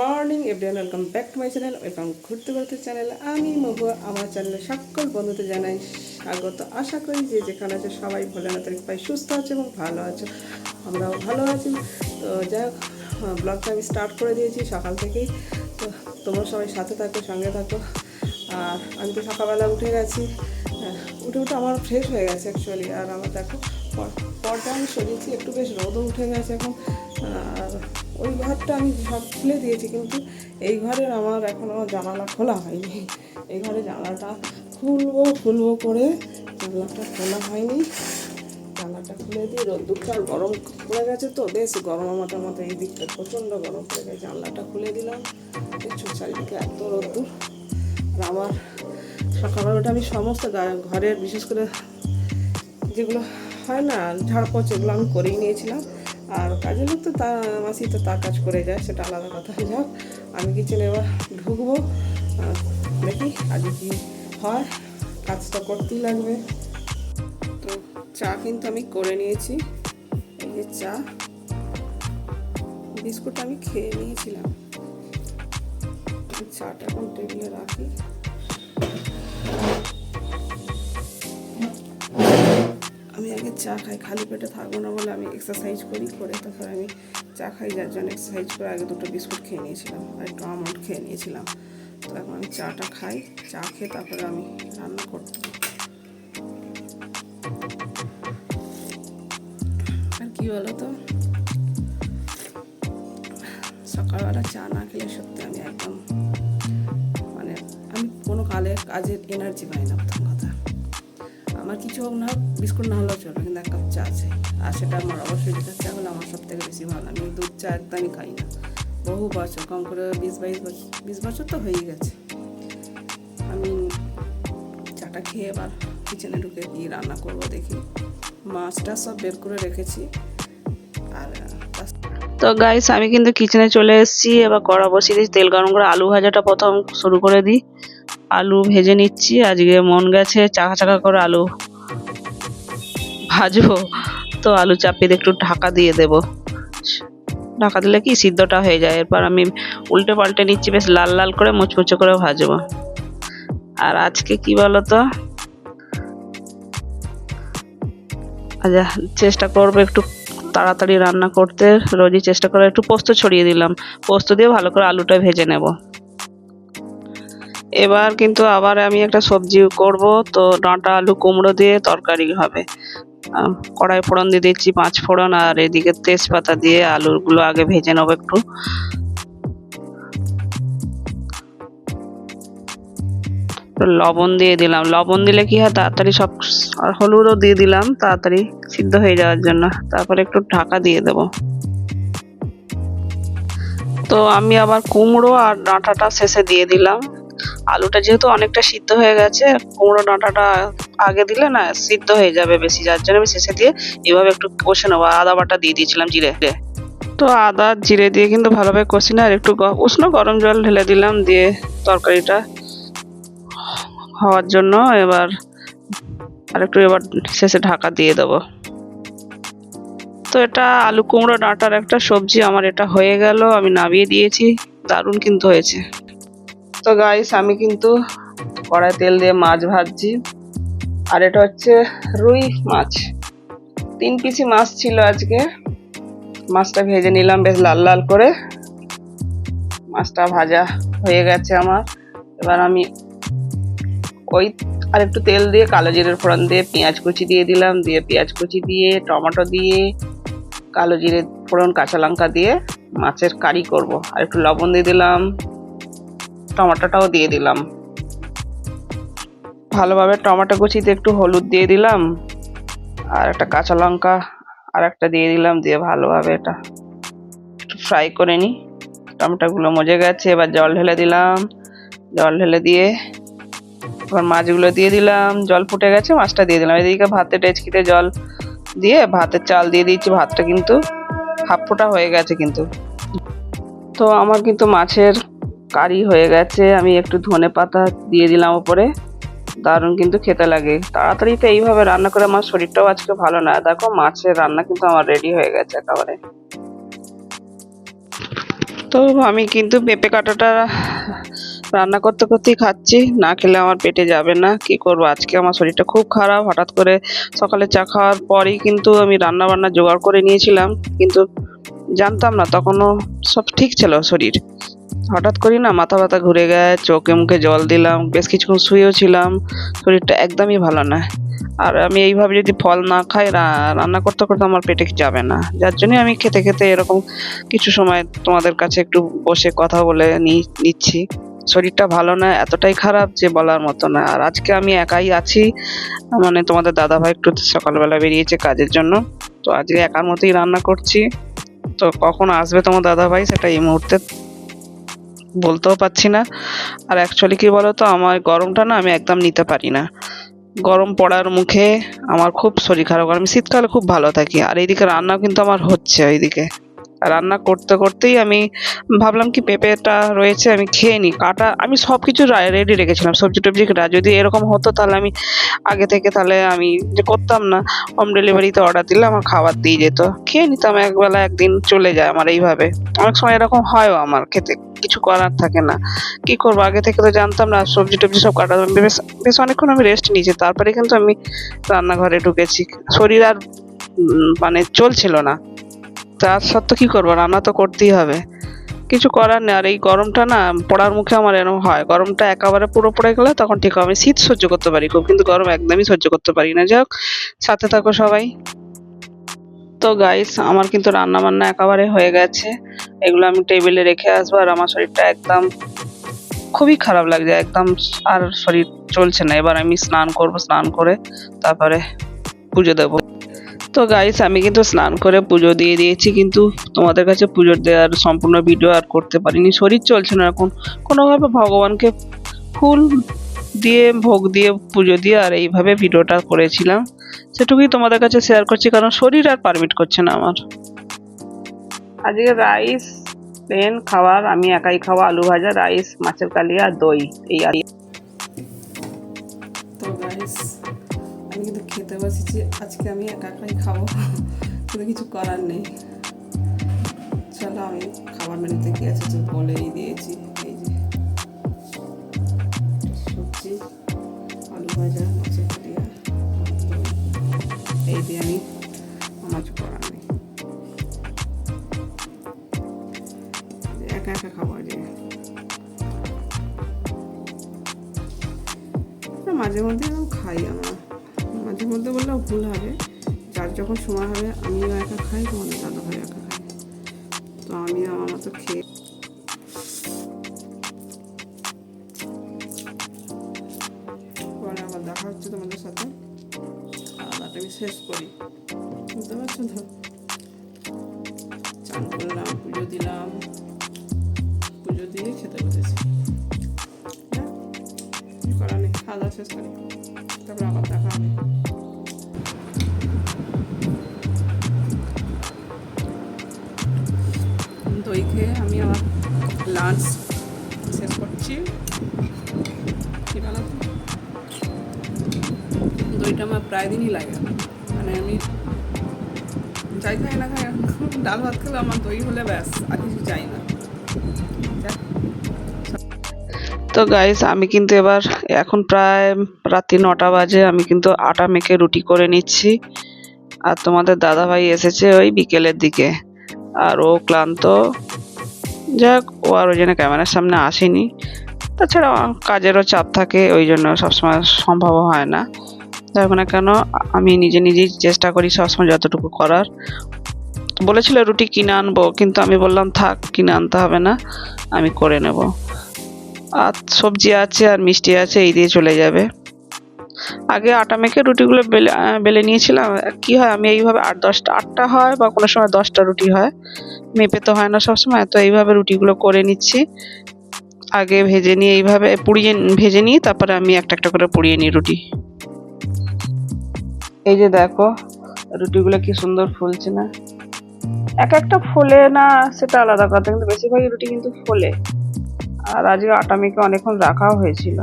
Morning everyone welcome back to my channel welcome ঘুরতে ঘুরতে channel আমি মহুয়া, আমার চ্যানেলে সকল বন্ধুদের জানাই স্বাগত। আশা করি যে যেখানে আছে সবাই ভোলেনাথের কৃপায় সুস্থ আছে এবং ভালো আছে। আমরাও ভালো আছি। তো যাই হোক ব্লগটা আমি স্টার্ট করে দিয়েছি সকাল থেকেই। তো তোমরা সবাই সাথে থাকো, সঙ্গে থাকো। আর আমি তো সকালবেলা উঠে গেছি। উঠে উঠে আমার ফ্রেশ হয়ে গেছে অ্যাকচুয়ালি আর আমার দেখো, পর- পরটা আমি সরিয়েছি, একটু বেশ রোদও উঠে গেছে এখন। আর ওই ঘরটা আমি সব খুলে দিয়েছি, কিন্তু এই ঘরের আমার এখনও জানালা খোলা হয়নি। এই ঘরে জানালাটা খুলবো খুলবো করে জানলাটা খোলা হয়নি। জানলাটা খুলে দিয়ে রোদ্দুরটা গরম পড়ে গেছে তো, বেশ গরম আমাদের মতো এই দিকটা প্রচণ্ড গরম পড়ে গেছে। জানলাটা খুলে দিলাম, দেখছ চারিদিকে এত রোদ্দুর। আর আমার সকালবেলাটা আমি সমস্ত ঘরের বিশেষ করে যেগুলো হয় না ঝাড়পোছ এগুলো আমি করেই নিয়েছিলাম। আর কাজের লোক তো তা মাসি তো তার কাজ করে যায়, সেটা আলাদা কথা। হয়ে যাক আমি কিচেনে এবার ঢুকবো। দেখি আজকে কি হয় কাজটা করতেই লাগবে। তো চা কিন্তু আমি করে নিয়েছি। এই যে চা, বিস্কুট আমি খেয়ে নিয়েছিলাম। চাটা এখন টেবিলে রাখি। আগে চা খাই, খালি পেটে থাকব না বলে আমি এক্সারসাইজ করি, করে তারপর আমি চা খাই, যার জন্য এক্সারসাইজ করে আগে দুটো বিস্কুট খেয়ে নিয়েছিলাম আর একটু আমন্ড খেয়ে নিয়েছিলাম। তো এখন আমি চাটা খাই, চা খেয়ে তারপরে আমি রান্না করতে আর কি বলো তো সকালবেলা চা না খেলে সত্যি আমি একদম মানে আমি কোনো কালে কাজের এনার্জি পাই না প্রথম কথা। আমার কিছু হোক না বিস্কুট না হলেও চলবে কিন্তু এক কাপ চা আছে। আর সেটা আমার অবশ্যই লিটার চা হলে আমার সব থেকে বেশি ভালো। আমি দুধ চা একদমই খাই না। বহু বছর, কম করে বিশ, বাইশ বছর বিশ বছর তো হয়েই গেছে। আমি চাটা খেয়ে এবার কিচেনে ঢুকে দিয়ে রান্না করব দেখি। মাছটা সব বের করে রেখেছি। আর তো গাইস আমি কিন্তু কিচেনে চলে এসেছি। এবার কড়া বসিয়ে দিয়েছি তেল গরম করে আলু ভাজাটা প্রথম শুরু করে দিই। আলু ভেজে নিচ্ছি। আজকে মন গেছে চাকা চাকা করে আলু ভাজবো। তো আলু চাপিয়ে একটু ঢাকা দিয়ে দেব। ঢাকা দিলে কি সিদ্ধটা হয়ে যায়। এরপর আমি উল্টে পাল্টে নিচ্ছি, বেশ লাল লাল করে মুচমুচে করে ভাজবো। আর আজকে কি বলতো? আচ্ছা চেষ্টা করব একটু তাড়াতাড়ি রান্না করতে। রোজই চেষ্টা করে একটু পোস্ত ছড়িয়ে দিলাম। পোস্ত দিয়ে ভালো করে আলুটা ভেজে নেব। এবার কিন্তু আবার আমি একটা সবজি করব, তো ডাঁটা, আলু, কুমড়ো দিয়ে তরকারি হবে। কড়াই ফোড়ন দিয়ে দিচ্ছি পাঁচ ফোড়ন, আর এদিকে তেজপাতা দিয়ে আলুগুলো আগে ভেজে নেব একটু। লবণ দিয়ে দিলাম। লবণ দিলে কি হয়, তাড়াতাড়ি সব আর হলুদও দিয়ে দিলাম, তাড়াতাড়ি সিদ্ধ হয়ে যাওয়ার জন্য। তারপরে একটু ঢাকা দিয়ে দেব। তো আমি আবার কুমড়ো আর ডাঁটাটা শেষে দিয়ে দিলাম। আলুটা যেহেতু অনেকটা সিদ্ধ হয়ে গেছে, কুমড়ো ডাঁটাটা আগে দিলে না সিদ্ধ হয়ে যাবে বেশি, যার জন্য আমি শেষে দিয়ে এভাবে একটু কষে নেব। আদা বাটা দিয়ে দিয়েছিলাম জিরে। তো আদা, জিরে দিয়ে কিন্তু ভালোভাবে কষি না, আর একটু উষ্ণ গরম জল ঢেলে দিলাম দিয়ে তরকারিটা হওয়ার জন্য। এবার আর একটু এবার শেষে ঢাকা দিয়ে দেবো। তো এটা আলু কুমড়ো ডাঁটার একটা সবজি, আমার এটা হয়ে গেল, আমি নামিয়ে দিয়েছি, দারুণ কিন্তু হয়েছে। তো গাইস আমি কিন্তু কড়াই তেল দিয়ে মাছ ভাজছি। আর এটা হচ্ছে রুই মাছ। তিন পিসি মাছ ছিল আজকে। মাছটা ভেজে নিলাম বেশ লাল লাল করে। মাছটা ভাজা হয়ে গেছে আমার। এবার আমি ওই আর একটু তেল দিয়ে কালো জিরের ফোড়ন দিয়ে পেঁয়াজ কুচি দিয়ে দিলাম। দিয়ে পেঁয়াজ কুচি দিয়ে, টমেটো দিয়ে, কালো জিরে ফোড়ন, কাঁচা লঙ্কা দিয়ে মাছের কারি করব। আর একটু লবণ দিয়ে দিলাম। টমেটোটাও দিয়ে দিলাম। ভালোভাবে টমেটো কুচিতে একটু হলুদ দিয়ে দিলাম। আর একটা কাঁচা লঙ্কা আর একটা দিয়ে দিলাম দিয়ে ভালোভাবে এটা একটু ফ্রাই করে নিই। টমেটোগুলো মজে গেছে, এবার জল ঢেলে দিলাম। জল ঢেলে দিয়ে এবার মাছগুলো দিয়ে দিলাম। জল ফুটে গেছে, মাছটা দিয়ে দিলাম। এদিকে ভাতে ডেচকিতে জল দিয়ে ভাতের চাল দিয়ে দিয়েছি। ভাতটা কিন্তু হাফ ফোটা হয়ে গেছে কিন্তু। তো আমার কিন্তু মাছের কারি হয়ে গেছে, আমি একটু ধনে পাতা দিয়ে দিলাম ওপরে। দারুণ কিন্তু খেতে লাগে। তাড়াতাড়ি তো এইভাবে রান্না করে আমার শরীরটাও আজকে ভালো না। দেখো মাছের রান্না কিন্তু আমার রেডি হয়ে গেছে একেবারে। তো আমি কিন্তু পেঁপে কাটাটা রান্না করতে করতেই খাচ্ছি। না খেলে আমার পেটে যাবে না। কি করব? আজকে আমার শরীরটা খুব খারাপ। হঠাৎ করে সকালে চা খাওয়ার পরেই কিন্তু আমি রান্না বান্না জোগাড় করে নিয়েছিলাম। কিন্তু জানতাম না, তখনও সব ঠিক ছিল শরীর। হঠাৎ করি না মাথা ব্যথা ঘুরে গেছে, চোখে মুখে জল দিলাম, বেশ কিছুক্ষণ শুয়েও ছিলাম, শরীরটা একদমই ভালো না। আর আমি এইভাবে যদি ফল না খাই রান্না করতে করতে আমার পেটে যাবে না। যার জন্যই আমি খেতে খেতে এরকম কিছু সময় তোমাদের কাছে একটু বসে কথা বলে নিচ্ছি। শরীরটা ভালো না, এতটাই খারাপ যে বলার মতো না। আর আজকে আমি একাই আছি মানে তোমাদের দাদা ভাই একটু সকালবেলা বেরিয়েছে কাজের জন্য। তো আজকে একার মতোই রান্না করছি। তো কখন আসবে তোমার দাদা ভাই সেটা এই মুহূর্তে বলতেও পারছি না। আর অ্যাকচুয়ালি কি বলো তো আমার গরমটা না আমি একদম নিতে পারি না। গরম পড়ার মুখে আমার খুব শরীর খারাপ। আমি শীতকালে খুব ভালো থাকি। আর এইদিকে রান্নাও কিন্তু আমার হচ্ছে এইদিকে আর রান্না করতে করতেই আমি ভাবলাম কি পেঁপেটা রয়েছে আমি খেয়ে নিই। কাটা, আমি সব কিছু রেডি রেখেছিলাম। সবজি টবজি কাটা যদি এরকম হতো তাহলে আমি আগে থেকে তাহলে আমি যে করতাম না হোম ডেলিভারিতে অর্ডার দিলে আমার খাবার দিয়ে যেত। খেয়ে নিতাম একবেলা, একদিন চলে যায় আমার এইভাবে। অনেক সময় এরকম হয়ও আমার খেতে, কিছু করার থাকে না। কি করব? আগে থেকে তো জানতাম না, সবজি টবজি সব কাটা বেশ বেশ অনেকক্ষণ আমি রেস্ট নিয়েছি, তারপরে কিন্তু আমি রান্নাঘরে ঢুকেছি। শরীর আর মানে চলছিল না। তার সত্ত্বেও কি করব? রান্না তো করতেই হবে। কিছু করার নেই, আর এই গরমটা না পড়ার মুখে আমার এরকম হয়। গরমটা একেবারে পুরো পড়ে গেলে তখন ঠিক আমি শীত সহ্য করতে পারি খুব, কিন্তু গরম একদমই সহ্য করতে পারি না। যাই সাথে থাকো সবাই। তো গাইস আমার কিন্তু রান্না বান্না একেবারে হয়ে গেছে। এগুলো আমি টেবিলে রেখে আসব আর আমার শরীরটা একদম খুবই খারাপ লাগছে। একদম আর শরীর চলছে না। এবার আমি স্নান করব, স্নান করে তারপরে পুজো দেবো। তো গাইস আমি কিন্তু স্নান করে পুজো দিয়ে দিয়েছি কিন্তু তোমাদের কাছে পুজো দেওয়ার সম্পূর্ণ ভিডিও আর করতে পারিনি। শরীর চলছে না এখন। কোনোভাবে ভগবানকে ফুল দিয়ে ভোগ দিয়ে পুজো দিয়ে আর এইভাবে ভিডিওটা করেছিলাম। সেটুকুই তোমাদের কাছে শেয়ার করছি কারণ শরীর আর পারমিট করছে না আমার। আজকে রাইস প্লেন খাবার আমি একাই খাওয়া আলু ভাজা রাইস মাছের কালিয়া আর দই। এই আর তো কিন্তু খেতে বসেছি। আজকে আমি একা একাই খাব। কিন্তু কিছু করার নেই। চলো আমি খাবার মেনুতে কি আছে বলেই দিয়েছি। এই যে সবজি আলু ভাজা মাছের এই দিয়ে আমি কিছু করার নেই। একা একা খাব না, মাঝে মধ্যে খাই আমরা। ভুল হবে। যার যখন সময় হবে, আমিও একা খাই, তোমাদের দাদা ভাই একা খাই তো আমিও আমার মতো খেয়ে পরে আবার দেখা হচ্ছে তোমাদের সাথে। আলাদাটা আমি শেষ করি। বুঝতে পারছ তো? চান করলাম, পুজো দিলাম। পুজো দিয়ে খেতে বসেছি। কিছু করার নেই, খাওয়া দাওয়া শেষ করি। প্রায় দিনই লাগে। মানে আমি যাই খাই না খাই, ডাল ভাত খেলে আমার দই হলে ব্যাস, আর কিছু চাই না। তো গাইস আমি কিন্তু এবার এখন প্রায় রাত্রি নটা বাজে, আমি কিন্তু আটা মেখে রুটি করে নিচ্ছি। আর তোমাদের দাদা ভাই এসেছে ওই বিকেলের দিকে। আর ও ক্লান্ত। যাক, ও আর ওই জন্য ক্যামেরার সামনে আসেনি। তাছাড়া কাজেরও চাপ থাকে, ওই জন্য সবসময় সম্ভব হয় না। হোক না কেন, আমি নিজে নিজেই চেষ্টা করি সবসময় যতটুকু করার। বলেছিল রুটি কিনে আনব, কিন্তু আমি বললাম, থাক, কিনে আনতে হবে না, আমি করে নেব। আর সবজি আছে আর মিষ্টি আছে, এই দিয়ে চলে যাবে। আগে আটা মেখে রুটিগুলো বেলে বেলে নিয়েছিলাম। কি হয়, আমি এইভাবে আট দশটা, আটটা হয় বা কোনো সময় দশটা রুটি হয়। মেপে তো হয় না সবসময়, তো এইভাবে রুটিগুলো করে নিচ্ছি। আগে ভেজে নিয়ে এইভাবে পুড়িয়ে, ভেজে নিয়ে তারপরে আমি একটা একটা করে পুড়িয়ে নিই রুটি। এই যে দেখো, রুটিগুলো কি সুন্দর ফুলছে না? এক একটা ফোলে না সেটা আলাদা কথা, কিন্তু বেশিরভাগই রুটি কিন্তু ফোলে। আর আজকে আটা মেখে অনেকক্ষণ রাখাও হয়েছিল।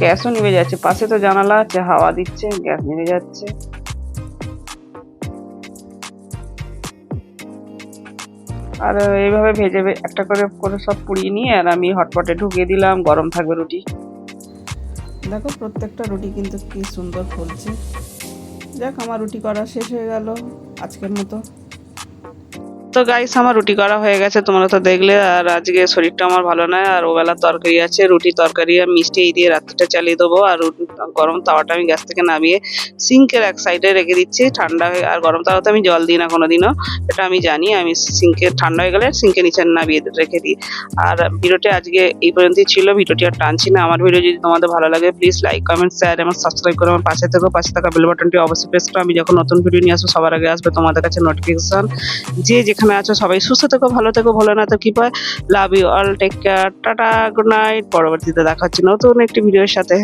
গ্যাসও নিভে যাচ্ছে, পাশে তো জানালা আছে, হাওয়া দিচ্ছে, গ্যাস নিভে যাচ্ছে। আর এইভাবে ভেজে একটা করে করে সব পুড়িয়ে নিয়ে, আর আমি হটপটে ঢুকিয়ে দিলাম, গরম থাকবে রুটি। দেখো প্রত্যেকটা রুটি কিন্তু কি সুন্দর ফুলছে। যাক, আমার রুটি করা শেষ হয়ে গেল আজকের মতো। তো গাইস আমার রুটি করা হয়ে গেছে, তোমরা তো দেখলে, আর আজকে শরীরটা আমার ভালো নয়, আর ওবেলার তরকারি আছে, রুটি তরকারি আর মিষ্টি এই দিয়ে রাত্রিটা চালিয়ে দেবো, আর গরম তাওয়াটা আমি গ্যাস থেকে নামিয়ে সিঙ্কের এক সাইডে রেখে দিচ্ছি, ঠান্ডা হয়ে, আর গরম তাওয়াতে আমি জল দিই না কোনোদিনও, এটা আমি জানি, আমি সিঙ্কে, ঠান্ডা হয়ে গেলে সিঙ্কে নিচে নামিয়ে রেখে দিই, আর ভিডিওটি আজকে এই পর্যন্তই ছিল, ভিডিওটি আর টানছি না, আমার ভিডিও যদি তোমাদের ভালো লাগে প্লিজ লাইক কমেন্ট শেয়ার এবং সাবস্ক্রাইব করে আমার পাশে থেকো, পাশে থাকা বেল বাটনটি অবশ্যই প্রেস করো, আমি যখন নতুন ভিডিও নিয়ে আসব, সবার আগে আসবে তোমাদের কাছে নোটিফিকেশন যে যেখানে আছো সবাই। সুস্থ থেকো, ভালো থেকো, ভালো না তো কি পায় love you all take care tata good night পরবর্তীতে দেখা হচ্ছে নতুন একটি ভিডিওর সাথে।